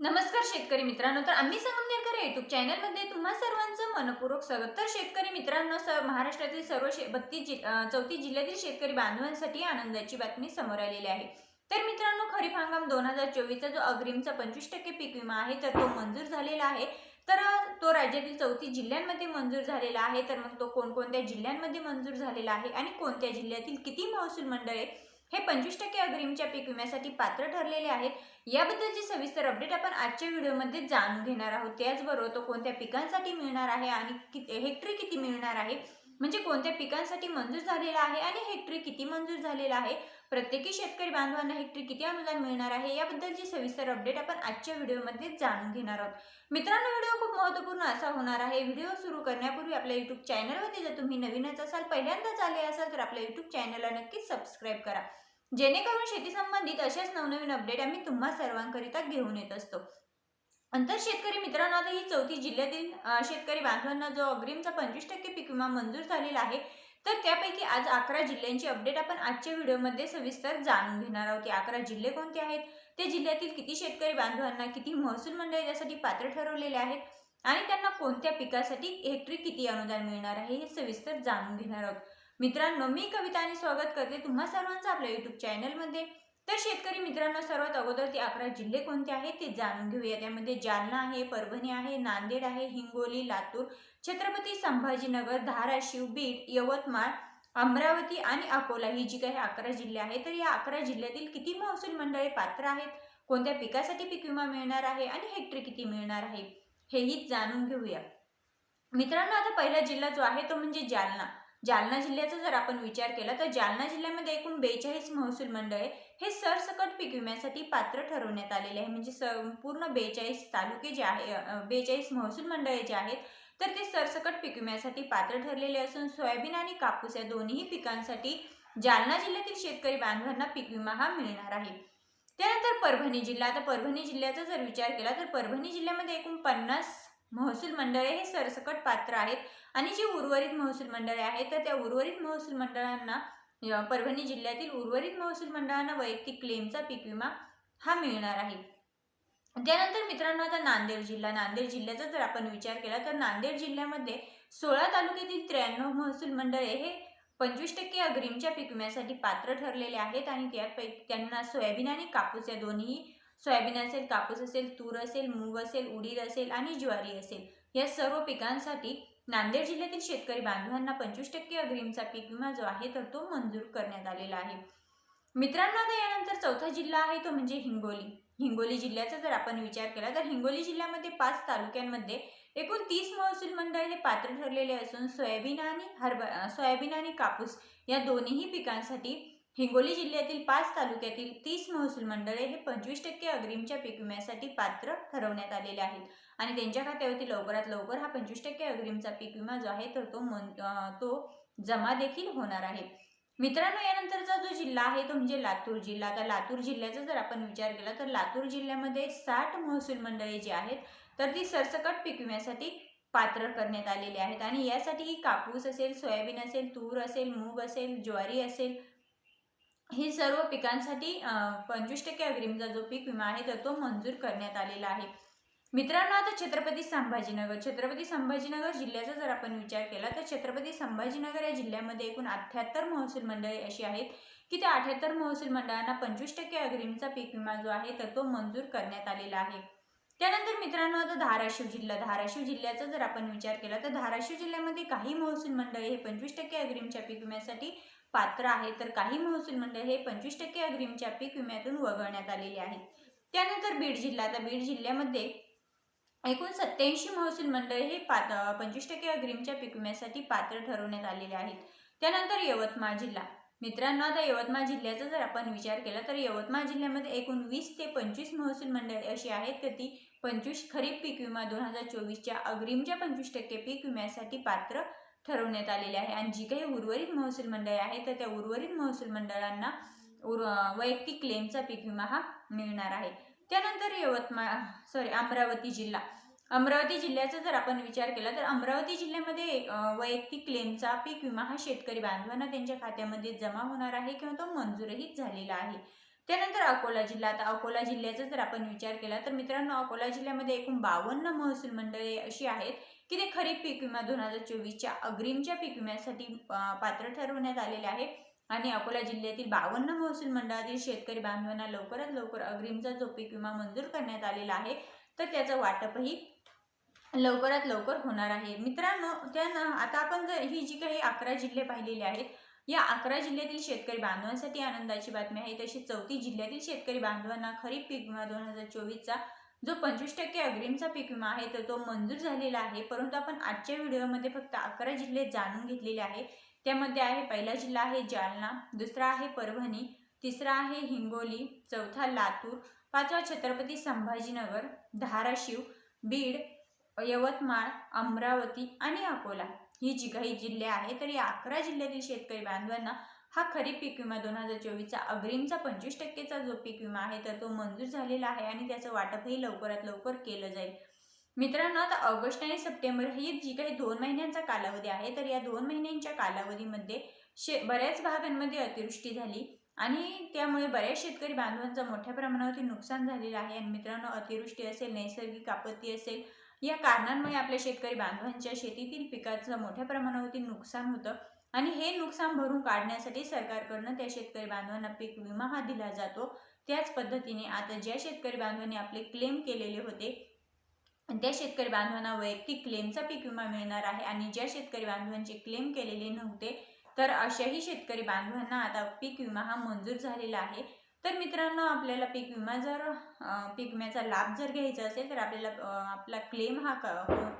नमस्कार शेतकरी मित्रांनो. तर आम्ही संगमनेरकर युट्यूब चॅनलमध्ये तुम्हा सर्वांचं मनपूर्वक स्वागत. तर शेतकरी मित्रांनो स महाराष्ट्रातील सर्व शे बत्तीस जि चौतीस जिल्ह्यातील शेतकरी बांधवांसाठी आनंदाची बातमी समोर आलेली आहे. तर मित्रांनो खरीप हंगाम दोन हजार चोवीसचा जो अग्रिमचा पंचवीस टक्के पीक विमा आहे तर तो मंजूर झालेला आहे. तर तो राज्यातील चौतीस जिल्ह्यांमध्ये मंजूर झालेला आहे. तर मग तो कोणकोणत्या जिल्ह्यांमध्ये मंजूर झालेला आहे आणि कोणत्या जिल्ह्यातील किती महसूल मंडळे हे पंचवीस टक्के अग्रिमच्या पीक विम्यासाठी पात्र ठरलेले आहेत. याबद्दलची सविस्तर अपडेट आपण आजच्या व्हिडिओमध्ये जाणून घेणार आहोत. त्याचबरोबर तो कोणत्या पिकांसाठी मिळणार आहे आणि किती हेक्टरी किती मिळणार आहे? म्हणजे कोणत्या पिकांसाठी मंजूर झालेला आहे आणि हेक्टरी किती मंजूर झालेला आहे? प्रत्येकी शेतकरी बांधवांना हेक्टरी किती अनुदान मिळणार आहे? याबद्दलची सविस्तर अपडेट आपण आजच्या व्हिडिओमध्ये जाणून घेणार आहोत. मित्रांनो व्हिडिओ खूप महत्त्वपूर्ण असा होणार आहे. व्हिडिओ सुरू करण्यापूर्वी आपल्या युट्यूब चॅनलवरती जर तुम्ही नवीनच असाल पहिल्यांदाच आले असाल तर आपल्या युट्यूब चॅनलला नक्कीच सबस्क्राईब करा. जेणेकरून शेती संबंधित असेच नवनवीन अपडेट आम्ही तुम्हा सर्वांकरिता घेऊन येत असतो. अंतर शेतकरी मित्रांनो आता ही चौथी जिल्ह्यातील शेतकरी बांधवांना जो अग्रिमचा पंचवीस टक्के पीक विमा मंजूर झालेला आहे तर त्यापैकी आज अकरा जिल्ह्यांची अपडेट आपण आजच्या व्हिडिओमध्ये सविस्तर जाणून घेणार आहोत. ते अकरा जिल्हे कोणते आहेत? ते जिल्ह्यातील किती शेतकरी बांधवांना किती महसूल मंडळ यासाठी पात्र ठरवलेले आहेत? आणि त्यांना कोणत्या पिकासाठी हेक्टरी किती अनुदान मिळणार आहे? हे सविस्तर जाणून घेणार आहोत. मित्रांनो मी कविता आणि स्वागत करते तुम्हा सर्वांचं आपल्या युट्यूब चॅनलमध्ये तर शेतकरी मित्रांनो सर्वात अगोदर ते अकरा जिल्हे कोणते आहेत ते जाणून घेऊया. त्यामध्ये जालना आहे परभणी आहे नांदेड आहे हिंगोली लातूर छत्रपती संभाजीनगर धाराशिव बीड यवतमाळ अमरावती आणि अकोला ही जी काही अकरा जिल्हे आहेत तर या अकरा जिल्ह्यातील किती महसूल मंडळे पात्र आहेत? कोणत्या पिकासाठी पीक विमा मिळणार आहे आणि हेक्टरी किती मिळणार आहे? हेही जाणून घेऊया. मित्रांनो आता पहिला जिल्हा जो आहे तो म्हणजे जालना. जालना जिल्ह्याचा जर आपण विचार केला तर जालना जिल्ह्यामध्ये एकूण बेचाळीस महसूल मंडळे हे सरसकट पीक विम्यासाठी पात्र ठरवण्यात आलेले आहे. म्हणजे संपूर्ण बेचाळीस तालुके जे आहे बेचाळीस महसूल मंडळे जे आहेत तर ते सरसकट पीक विम्यासाठी पात्र ठरलेले असून सोयाबीन आणि कापूस या दोन्ही पिकांसाठी जालना जिल्ह्यातील शेतकरी बांधवांना पीक विमा हा मिळणार आहे. त्यानंतर परभणी जिल्हा. आता परभणी जिल्ह्याचा जर विचार केला तर परभणी जिल्ह्यामध्ये एकूण पन्नास महसूल मंडळे हे सरसकट पात्र आहेत. आणि जी उर्वरित महसूल मंडळे आहेत तर त्या उर्वरित महसूल मंडळांना परभणी जिल्ह्यातील उर्वरित महसूल मंडळांना वैयक्तिक क्लेमचा पीक विमा हा मिळणार आहे. त्यानंतर मित्रांनो आता नांदेड जिल्हा. नांदेड जिल्ह्याचा जर आपण विचार केला तर नांदेड जिल्ह्यामध्ये सोळा तालुक्यातील त्र्याण्णव महसूल मंडळे हे पंचवीस टक्के अग्रिमच्या पीक विम्यासाठी पात्र ठरलेले आहेत. आणि त्यापैकी त्यांना सोयाबीन आणि कापूस या दोन्ही सोयाबीन असेल कापूस असेल तूर असेल मूग असेल उडीद असेल आणि ज्वारी असेल या सर्व पिकांसाठी नांदेड जिल्ह्यातील शेतकरी बांधवांना पंचवीस टक्के अग्रिमचा पीक विमा जो आहे तर तो मंजूर करण्यात आलेला आहे. मित्रांनो आता यानंतर चौथा जिल्हा आहे तो म्हणजे हिंगोली. हिंगोली जिल्ह्याचा जर आपण विचार केला तर हिंगोली जिल्ह्यामध्ये पाच तालुक्यांमध्ये एकूण तीस महसूल मंडळ हे पात्र ठरलेले असून सोयाबीन आणि हरभ सोयाबीन आणि कापूस या दोन्हीही पिकांसाठी हिंगोली जिल्ह्यातील पाच तालुक्यातील तीस महसूल मंडळे हे पंचवीस टक्के अग्रिमच्या पीक विम्यासाठी पात्र ठरवण्यात आलेले आहेत. आणि त्यांच्या खात्यावरती लवकरात लवकर हा पंचवीस टक्के अग्रिमचा पीक विमा जो आहे तर तो मन तो जमा देखील होणार आहे. मित्रांनो यानंतरचा जो जिल्हा आहे तो म्हणजे लातूर जिल्हा. आता लातूर जिल्ह्याचा जर आपण विचार केला तर लातूर जिल्ह्यामध्ये साठ महसूल मंडळे जी आहेत तर ती सरसकट पीक विम्यासाठी पात्र करण्यात आलेली आहेत. आणि यासाठी कापूस असेल सोयाबीन असेल तूर असेल मूग असेल ज्वारी असेल ही सर्व पिकांसाठी पंचवीस टक्के अग्रिमचा जो पीक विमा आहे तर तो मंजूर करण्यात आलेला आहे. मित्रांनो आता छत्रपती संभाजीनगर. छत्रपती संभाजीनगर जिल्ह्याचा जर आपण विचार केला तर छत्रपती संभाजीनगर या जिल्ह्यामध्ये एकूण अठ्ठ्याहत्तर महसूल मंडळे अशी आहेत की त्या अठ्ठ्याहत्तर महसूल मंडळांना पंचवीस टक्के अग्रिमचा पीक विमा जो आहे तर तो मंजूर करण्यात आलेला आहे. त्यानंतर मित्रांनो आता धाराशिव जिल्हा. धाराशिव जिल्ह्याचा जर आपण विचार केला तर धाराशिव जिल्ह्यामध्ये काही महसूल मंडळे हे पंचवीस टक्के अग्रिमच्या पीक विम्यासाठी पात्र आहे तर काही महसूल मंडळ हे पंचवीस टक्के अग्रिमच्या पीक विम्यातून वगळण्यात आलेले आहे. त्यानंतर बीड जिल्हा आता बीड जिल्ह्यामध्ये एकूण सत्याऐंशी महसूल मंडळ हे पात पंचवीस टक्के अग्रिमच्या पीक विम्यासाठी पात्र ठरवण्यात आलेले आहेत. त्यानंतर यवतमाळ जिल्हा. मित्रांनो आता यवतमाळ जिल्ह्याचा जर आपण विचार केला तर यवतमाळ जिल्ह्यामध्ये एकूण वीस ते पंचवीस महसूल मंडळे अशी आहेत तर ती पंचवीस खरीप पीक विमा दोन हजार चोवीसच्या अग्रिमच्या पंचवीस टक्के पीक विम्यासाठी पात्र ठरवण्यात आलेले आहे. आणि जी काही उर्वरित महसूल मंडळे आहेत तर त्या उर्वरित महसूल मंडळांना उर वैयक्तिक क्लेमचा पीक विमा हा मिळणार आहे. त्यानंतर यवतमाळ सॉरी अमरावती जिल्हा. अमरावती जिल्ह्याचा जर आपण विचार केला तर अमरावती जिल्ह्यामध्ये वैयक्तिक क्लेमचा पीक विमा हा शेतकरी बांधवांना त्यांच्या खात्यामध्ये जमा होणार आहे किंवा तो मंजूरही झालेला आहे. त्यानंतर अकोला जिल्हा. आता अकोला जिल्ह्याचा जर आपण विचार केला तर मित्रांनो अकोला जिल्ह्यामध्ये एकूण बावन्न महसूल मंडळे अशी आहेत की ते खरीप पीक विमा दोन हजार चोवीसच्या अग्रिमच्या पीक विम्यासाठी पात्र ठरवण्यात आलेले आहे. आणि अकोला जिल्ह्यातील बावन्न महसूल मंडळातील शेतकरी बांधवांना लवकरात लवकर अग्रिमचा जो पीक विमा मंजूर करण्यात आलेला आहे तर त्याचं वाटपही लवकरात लवकर होणार आहे. मित्रांनो त्यानं आता आपण जर ही जी काही अकरा जिल्हे पाहिलेले आहेत या अकरा जिल्ह्यातील शेतकरी बांधवांसाठी आनंदाची बातमी आहे. तशी चौथी जिल्ह्यातील शेतकरी बांधवांना खरीप पीक विमा दोन हजार चोवीसचा जो पंचवीस टक्के अग्रिमचा पीक विमा आहे तर तो मंजूर झालेला आहे. परंतु आपण आजच्या व्हिडिओमध्ये फक्त अकरा जिल्हे जाणून घेतलेले आहे त्यामध्ये आहे पहिला जिल्हा आहे जालना दुसरा आहे परभणी तिसरा आहे हिंगोली चौथा लातूर पाचवा छत्रपती संभाजीनगर धाराशिव बीड यवतमाळ अमरावती आणि अकोला. ही जी काही जिल्हे आहेत तर या अकरा जिल्ह्यातील शेतकरी बांधवांना हा खरीप पीक विमा दोन हजार चोवीसचा अग्रिमचा पंचवीस टक्केचा जो पीक विमा आहे तर तो मंजूर झालेला आहे आणि त्याचं वाटपही लवकरात लवकर केलं जाईल. मित्रांनो आता ऑगस्ट आणि सप्टेंबर ही जी काही दोन महिन्यांचा कालावधी आहे तर या दोन महिन्यांच्या कालावधीमध्ये शे बऱ्याच भागांमध्ये अतिवृष्टी झाली आणि त्यामुळे बऱ्याच शेतकरी बांधवांचं मोठ्या प्रमाणावरती नुकसान झालेलं आहे. आणि मित्रांनो अतिवृष्टी असेल नैसर्गिक आपत्ती असेल या कारणांमुळे आपल्या शेतकरी बांधवांच्या शेतीतील पिकाचं मोठ्या प्रमाणावरती नुकसान होतं. आणि हे नुकसान भरून काढण्यासाठी सरकारकडनं त्या शेतकरी बांधवांना पीक विमा हा दिला जातो. त्याच पद्धतीने आता ज्या शेतकरी बांधवांनी आपले क्लेम केलेले होते त्या शेतकरी बांधवांना वैयक्तिक क्लेमचा पीक विमा मिळणार आहे आणि ज्या शेतकरी बांधवांचे क्लेम केलेले नव्हते तर अशाही शेतकरी बांधवांना आता पीक विमा हा मंजूर झालेला आहे. तर मित्रांनो आपल्याला पीक विमा जर पीक विम्याचा लाभ जर घ्यायचा असेल तर आपल्याला आपला क्लेम हा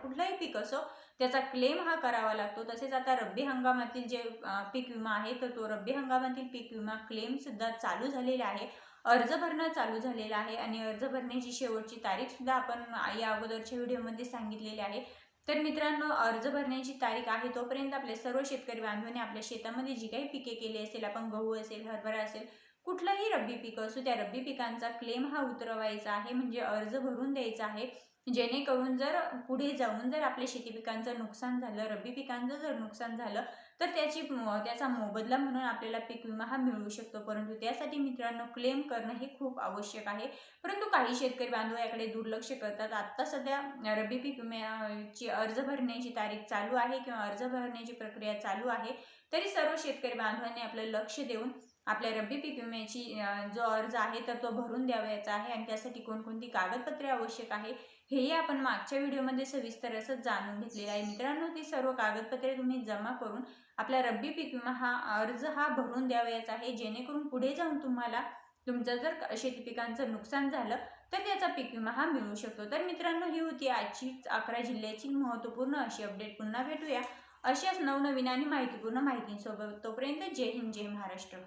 कुठलाही पीक असो त्याचा क्लेम हा करावा लागतो. तसेच आता रब्बी हंगामातील जे पीक विमा आहे तर तो रब्बी हंगामातील पीक विमा क्लेम सुद्धा चालू झालेला आहे. अर्ज भरणं चालू झालेलं आहे आणि अर्ज भरण्याची शेवटची तारीखसुद्धा आपण या अगोदरच्या व्हिडिओमध्ये सांगितलेली आहे. तर मित्रांनो अर्ज भरण्याची तारीख आहे तोपर्यंत आपले सर्व शेतकरी बांधवांनी आपल्या शेतामध्ये जी काही पिके केली असेल आपण गहू असेल हरभरा असेल कुठलंही रब्बी पीक असू त्या रब्बी पिकांचा क्लेम हा उतरवायचा आहे. म्हणजे अर्ज भरून द्यायचा आहे. जेणेकरून जर पुढे जाऊन जर आपल्या शेती पिकांचं नुकसान झालं रब्बी पिकांचं जर नुकसान झालं तर त्याची त्याचा मोबदला म्हणून आपल्याला पीक विमा हा मिळू शकतो. परंतु त्यासाठी मित्रांनो क्लेम करणं हे खूप आवश्यक आहे. परंतु काही शेतकरी बांधव याकडे दुर्लक्ष करतात. आत्ता सध्या रब्बी पीक विम्याची अर्ज भरण्याची तारीख चालू आहे किंवा अर्ज भरण्याची प्रक्रिया चालू आहे तरी सर्व शेतकरी बांधवांनी आपलं लक्ष देऊन आपल्या रब्बी पीक विम्याची जो अर्ज आहे तर तो भरून द्यावायचा आहे. आणि त्यासाठी कोणकोणती कागदपत्रे आवश्यक आहे हेही आपण मागच्या व्हिडिओमध्ये सविस्तर असं जाणून घेतलेलं आहे. मित्रांनो ती सर्व कागदपत्रे तुम्ही जमा करून आपला रब्बी पीक विमा हा अर्ज हा भरून द्यावयाचा आहे. जेणेकरून पुढे जाऊन तुम्हाला तुमचं जर शेती पिकांचं नुकसान झालं तर त्याचा पीक विमा हा मिळू शकतो. तर मित्रांनो ही होती आजची अकरा जिल्ह्याची महत्त्वपूर्ण अशी अपडेट. पुन्हा भेटूया अशाच नवनवीन आणि माहितीपूर्ण माहितींसोबत. तोपर्यंत जय हिंद जय महाराष्ट्र.